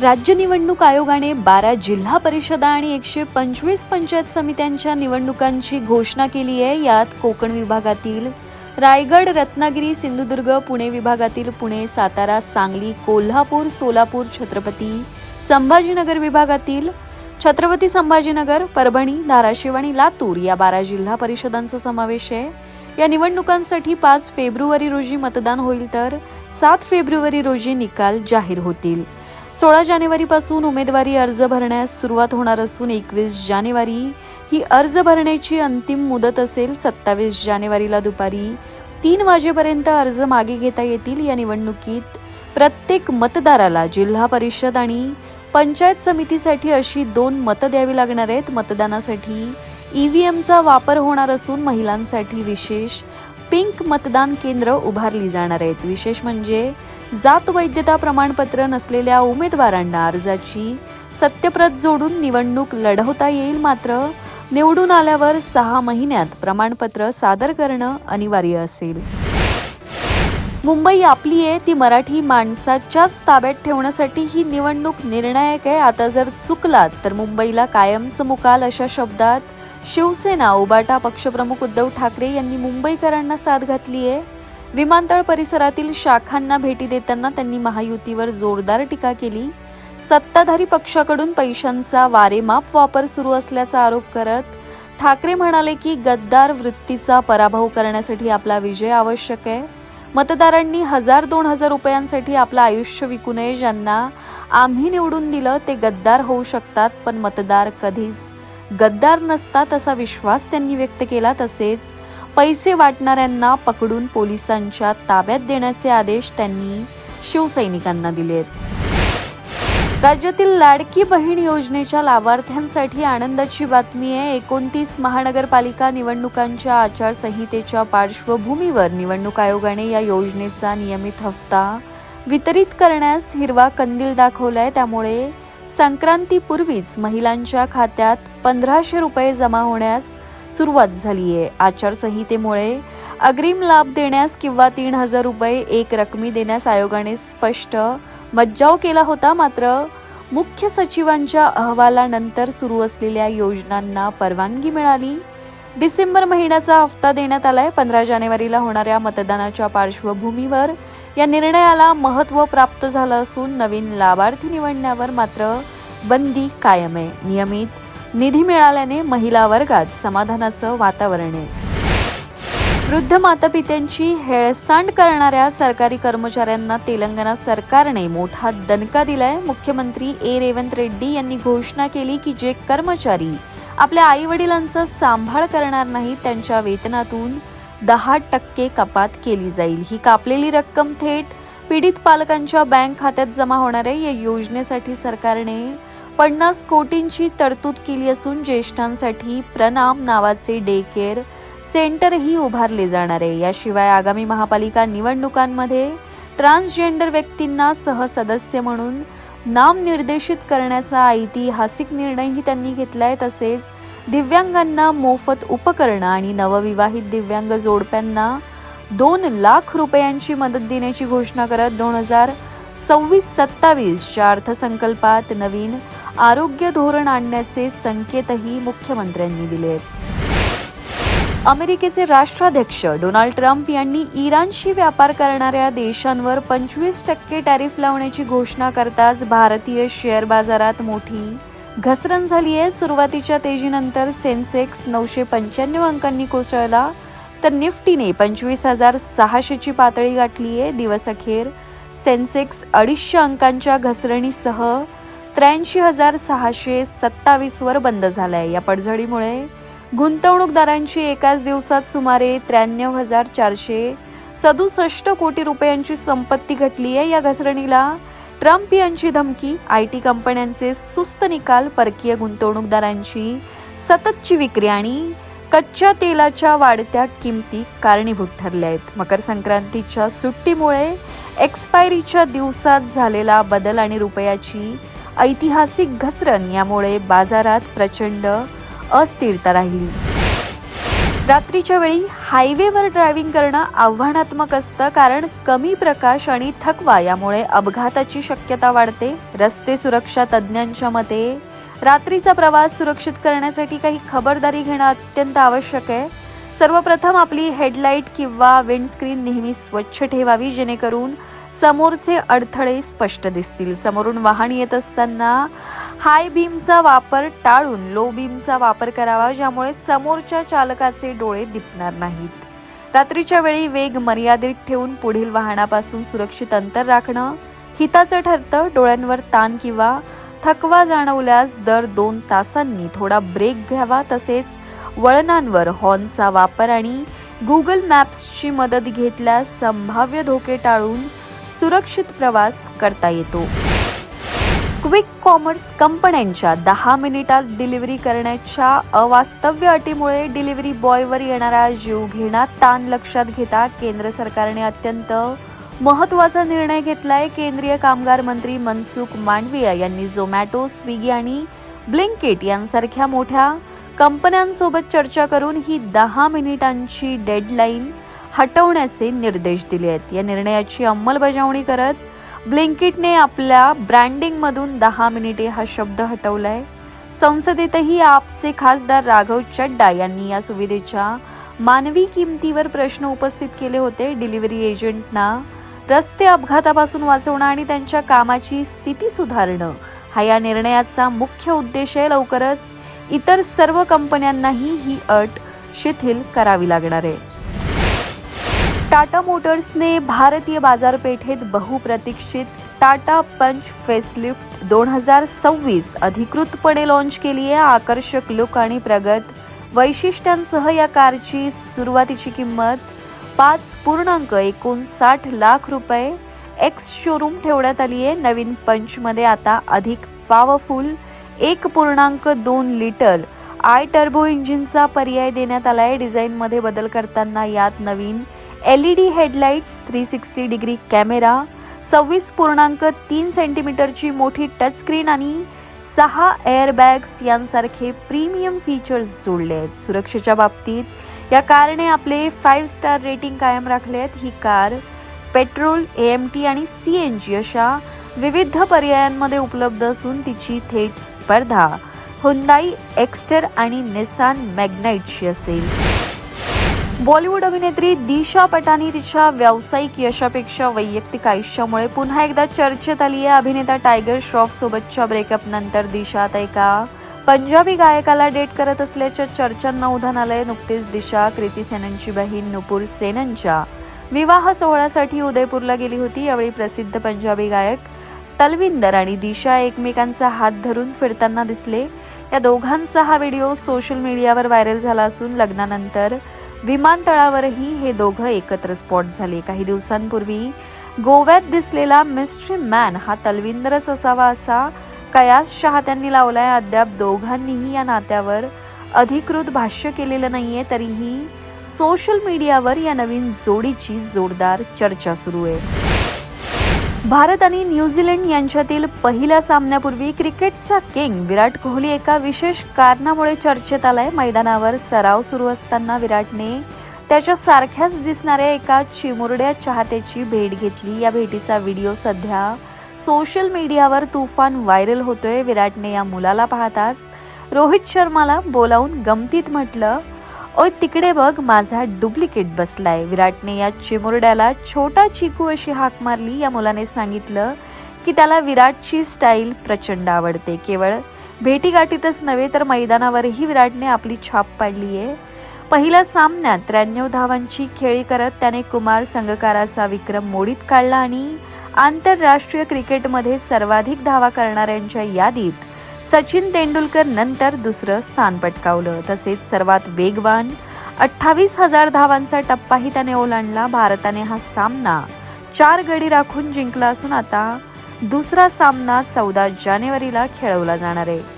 राज्य निवडणूक आयोगाने बारा जिल्हा परिषदा आणि एकशे पंचवीस पंचायत समित्यांच्या निवडणुकांची घोषणा केली आहे. यात कोकण विभागातील रायगड रत्नागिरी सिंधुदुर्ग पुणे विभागातील पुणे सातारा सांगली कोल्हापूर सोलापूर छत्रपती संभाजीनगर विभागातील छत्रपती संभाजीनगर परभणी धाराशिव आणि लातूर या बारा जिल्हा परिषदांचा समावेश आहे. या निवडणुकांसाठी पाच फेब्रुवारी रोजी मतदान होईल तर सात फेब्रुवारी रोजी निकाल जाहीर होतील. सोळा जानेवारीपासून उमेदवारी अर्ज भरण्यास सुरुवात होणार असून एकवीस जानेवारी ही अर्ज भरण्याची अंतिम मुदत असेल. सत्तावीस जानेवारीला दुपारी तीन वाजेपर्यंत अर्ज मागे घेता येतील. या निवडणुकीत प्रत्येक मतदाराला जिल्हा परिषद आणि पंचायत समितीसाठी अशी दोन मतं द्यावी लागणार आहेत. मतदानासाठी ई व्ही एमचा वापर होणार असून महिलांसाठी विशेष पिंक मतदान केंद्र उभारली जाणार आहेत. विशेष म्हणजे जात वैधता प्रमाणपत्र नसलेल्या उमेदवारांना अर्जाची सत्यप्रत जोडून निवडणूक लढवता येईल मात्र निवडून आल्यावर सहा महिन्यात प्रमाणपत्र सादर करणं अनिवार्य असेल. मुंबई आपली आहे ती मराठी माणसाच्याच ताब्यात ठेवण्यासाठी ही निवडणूक निर्णायक आहे. आता जर चुकलात तर मुंबईला कायमचं मुकाल अशा शब्दात शिवसेना उबाटा पक्षप्रमुख उद्धव ठाकरे यांनी मुंबईकरांना साथ घातली आहे. विमानतळ परिसरातील शाखांना भेटी देताना त्यांनी महायुतीवर जोरदार टीका केली. सत्ताधारी पक्षाकडून पैशांचा वारेमाप वापर सुरू असल्याचा आरोप करत ठाकरे म्हणाले की गद्दार वृत्तीचा पराभव करण्यासाठी आपला विजय आवश्यक आहे. मतदारांनी हजार दोन हजार रुपयांसाठी आपलं आयुष्य विकू नये ज्यांना आम्ही निवडून दिलं ते गद्दार होऊ शकतात पण मतदार कधीच गद्दार नसतात असा विश्वास त्यांनी व्यक्त केला. तसेच पैसे वाटणाऱ्यांना पकडून पोलिसांच्या ताब्यात देण्याचे आदेश त्यांनी शिवसैनिकांना दिलेत. राज्यातील लाडकी बहीण योजनेच्या लाभार्थ्यांसाठी आनंदाची बातमी आहे. एकोणतीस महानगरपालिका निवडणुकांच्या आचारसंहितेच्या पार्श्वभूमीवर निवडणूक आयोगाने या योजनेचा नियमित हप्ता वितरित करण्यास हिरवा कंदील दाखवलाय. त्यामुळे संक्रांतीपूर्वीच महिलांच्या खात्यात पंधराशे रुपये जमा होण्यास सुरुवात झाली आहे आचारसंहितेमुळे अग्रिम लाभ देण्यास किंवा तीन हजार रुपये एक रकमी देण्यास आयोगाने स्पष्ट मज्जाव केला होता मात्र मुख्य सचिवांच्या अहवालानंतर सुरू असलेल्या योजनांना परवानगी मिळाली. डिसेंबर महिन्याचा हप्ता देण्यात आलाय. पंधरा जानेवारीला होणाऱ्या मतदानाच्या पार्श्वभूमीवर या निर्णयाला महत्त्व प्राप्त झालं असून नवीन लाभार्थी निवडण्यावर मात्र बंदी कायम आहे. नियमित निधी मिळाल्याने महिला वर्गात समाधानाचं वातावरण आहे. वृद्ध मातापित्यांची हेळसांड करणाऱ्या सरकारी कर्मचाऱ्यांना तेलंगणा सरकारने मोठा दणका दिलाय. मुख्यमंत्री ए. रेवंत रेड्डी यांनी घोषणा केली की जे कर्मचारी आपल्या आई वडिलांचा सांभाळ करणार नाहीत त्यांच्या वेतनातून दहा टक्के कपात केली जाईल. ही कापलेली रक्कम थेट पीडित पालकांच्या बँक खात्यात जमा होणार आहे. या योजनेसाठी सरकारने पन्नास कोटींची तरतूद केली असून ज्येष्ठांसाठी प्रणाम नावाचे डे केअर सेंटरही उभारले जाणार आहे. याशिवाय आगामी महापालिका निवडणुकांमध्ये ट्रान्सजेंडर व्यक्तींना सहसदस्य म्हणून नाम निर्देशित करण्याचा ऐतिहासिक निर्णयही त्यांनी घेतलाय. तसेच दिव्यांगांना मोफत उपकरणं आणि नवविवाहित दिव्यांग जोडप्यांना दोन लाख रुपयांची मदत देण्याची घोषणा करत दोन हजार सव्वीस सत्तावीसच्या अर्थसंकल्पात नवीन आरोग्य धोरण आणण्याचे संकेतही मुख्यमंत्र्यांनी दिले आहेत. अमेरिकेचे राष्ट्राध्यक्ष डोनाल्ड ट्रम्प यांनी इराणशी व्यापार करणाऱ्या देशांवर पंचवीस टक्के टॅरिफ लावण्याची घोषणा करताच भारतीय शेअर बाजारात मोठी घसरण झाली आहे. सुरुवातीच्या तेजीनंतर सेन्सेक्स नऊशे पंच्याण्णव अंकांनी कोसळला तर निफ्टीने पंचवीस हजार सहाशेची पातळी गाठली आहे. दिवसअखेर सेन्सेक्स अडीचशे अंकांच्या घसरणीसह त्र्याऐंशी हजार सहाशे सत्तावीसवर बंद झालाय. या पडझडीमुळे गुंतवणूकदारांची एकाच दिवसात सुमारे त्र्याण्णव हजार चारशे सदुसष्ट कोटी रुपयांची संपत्ती घटली आहे. या घसरणीला ट्रम्प यांची धमकी आय टी कंपन्यांचे सुस्त निकाल परकीय गुंतवणूकदारांची सततची विक्री आणि कच्च्या तेलाच्या वाढत्या किमती कारणीभूत ठरल्या आहेत. मकर संक्रांतीच्या सुट्टीमुळे एक्सपायरीच्या दिवसात झालेला बदल आणि रुपयाची ऐतिहासिक घसरण यामुळे बाजारात प्रचंड अस्थिरता राहिली. रात्रीच्या वेळी हायवेवर ड्रायव्हिंग करणं आव्हानात्मक असतं कारण कमी प्रकाश आणि थकवा यामुळे अपघाताची शक्यता वाढते. रस्ते सुरक्षा तज्ज्ञांच्या मते रात्रीचा प्रवास सुरक्षित करण्यासाठी काही खबरदारी घेणं अत्यंत आवश्यक आहे. सर्वप्रथम आपली हेडलाईट किंवा विंडस्क्रीन नेहमी स्वच्छ ठेवावी जेणेकरून समोरचे अडथळे स्पष्ट दिसतील. समोरून वाहन येत असताना हाय बीमचा वापर टाळून लो बीमचा वापर करावा ज्यामुळे समोरच्या चालकाचे डोळे दिपणार नाहीत. रात्रीच्या वेळी वेग मर्यादित ठेवून पुढील वाहनापासून सुरक्षित अंतर राखणं हिताचं ठरतं. डोळ्यांवर ताण किंवा थकवा जाणवल्यास दर दोन तासांनी थोडा ब्रेक घ्यावा. तसेच वळणांवर हॉर्नचा वापर आणि गुगल मॅप्सची मदत घेतल्यास संभाव्य धोके टाळून सुरक्षित प्रवास करता येतो. क्विक कॉमर्स कंपन्यांच्या दहा मिनिटात डिलिव्हरी करण्याच्या अवास्तव्य अटीमुळे डिलिव्हरी बॉयवर येणारा जीवघेणा ताण लक्षात घेता केंद्र सरकारने अत्यंत महत्त्वाचा निर्णय घेतलाय. केंद्रीय कामगार मंत्री मनसुख मांडविया यांनी झोमॅटो स्विगी आणि ब्लिंकिट यांसारख्या मोठ्या कंपन्यांसोबत चर्चा करून ही दहा मिनिटांची डेडलाईन हटवण्याचे निर्देश दिले आहेत. या निर्णयाची अंमलबजावणी करत ब्लिंकिटने आपल्या ब्रँडिंगमधून दहा मिनिटे हा शब्द हटवलाय. संसदेतही आपचे खासदार राघव चड्डा यांनी या सुविधेच्या मानवी किमतीवर प्रश्न उपस्थित केले होते. डिलिव्हरी एजंटना रस्ते अपघातापासून वाचवणं आणि त्यांच्या कामाची स्थिती सुधारणं हा या निर्णयाचा मुख्य उद्देश आहे. लवकरच इतर सर्व कंपन्यांनाही ही अट शिथिल करावी लागणार आहे. टाटा मोटर्सने भारतीय बाजारपेठेत बहुप्रतीक्षित टाटा पंच फेसलिफ्ट दोन हजार सव्वीस अधिकृतपणे लॉन्च केली आहे. आकर्षक लुक आणि प्रगत वैशिष्ट्यांसह या कारची सुरुवातीची किंमत पाच पूर्णांक एकोणसाठ लाख रुपये. एक्स शोरूम ठेवण्यात आली आहे. नवीन पंचमध्ये आता अधिक पॉवरफुल एक पूर्णांक दोन लिटर आय टर्बो इंजिनचा पर्याय देण्यात आला आहे. डिझाईनमध्ये बदल करताना यात नवीन L E D headlights three sixty degree camera सव्वीस पूर्णांक तीन सेंटीमीटरची मोठी टचस्क्रीन आणि सहा एअरबॅग्स यांसारखे प्रीमियम फीचर्स जोडले आहेत. सुरक्षेच्या बाबतीत या कारने आपले फाईव्ह स्टार रेटिंग कायम राखले आहेत. ही car petrol A M T आणि सी एन जी अशा विविध पर्यायांमध्ये उपलब्ध असून तिची थेट स्पर्धा हुंदाई एक्स्टर आणि निसान मॅग्नाईटशी असेल. बॉलिवूड अभिनेत्री दिशा पटानी तिच्या व्यावसायिक यशापेक्षा वैयक्तिक आयुष्यामुळे पुन्हा एकदा चर्चेत आली आहे. अभिनेता टायगर श्रॉफ सोबतच्या ब्रेकअप नंतर दिशा आता एका पंजाबी गायकाला डेट करत असल्याच्या चर्चांना उधाण आलंय. नुकतीच दिशा कृती सेननची बहीण नुपूर सेननच्या विवाह सोहळ्यासाठी उदयपूरला गेली होती. यावेळी प्रसिद्ध पंजाबी गायक तलविंदर आणि दिशा एकमेकांचा हात धरून फिरताना दिसले. या दोघांचा हा व्हिडिओ सोशल मीडियावर व्हायरल झाला असून लग्नानंतर विमानतळावरही हे दोघं एकत्र स्पॉट झाले. काही दिवसांपूर्वी गोव्यात दिसलेला मिस्ट्री मॅन हा तलविंदरच असावा असा कयास चाहत्यांनी लावलाय. अद्याप दोघांनीही या नात्यावर अधिकृत भाष्य केलेलं नाहीये. तरीही सोशल मीडियावर या नवीन जोडीची जोरदार चर्चा सुरू आहे. भारत आणि न्यूझीलंड यांच्यातील पहिल्या सामन्यापूर्वी क्रिकेटचा किंग विराट कोहली एका विशेष कारणामुळे चर्चेत आलाय. मैदानावर सराव सुरू असताना विराटने त्याच्या सारख्याच दिसणाऱ्या एका चिमुरड्या चाहत्याची भेट घेतली. या भेटीचा व्हिडिओ सध्या सोशल मीडियावर तुफान व्हायरल होतोय. विराटने या मुलाला पाहताच रोहित शर्माला बोलावून गमतीत म्हटलं ओय तिकडे बघ माझा डुप्लिकेट बसलाय. विराटने या चिमुरड्याला छोटा चिकू अशी हाक मारली. या मुलाने सांगितलं की त्याला विराटची स्टाईल प्रचंड आवडते. केवळ भेटीगाठीतच नव्हे तर मैदानावरही विराटने आपली छाप पाडली आहे. पहिल्या सामन्यात त्र्याण्णव धावांची खेळी करत त्याने कुमार संघकाराचा विक्रम मोडीत काढला आणि आंतरराष्ट्रीय क्रिकेटमध्ये सर्वाधिक धावा करणाऱ्यांच्या यादीत सचिन तेंडुलकर नंतर दुसरं स्थान पटकावलं. तसेच सर्वात वेगवान अठ्ठावीस हजार धावांचा टप्पाही त्याने ओलांडला. भारताने हा सामना चार गडी राखून जिंकला असून आता दुसरा सामना चौदा जानेवारीला खेळवला जाणार आहे.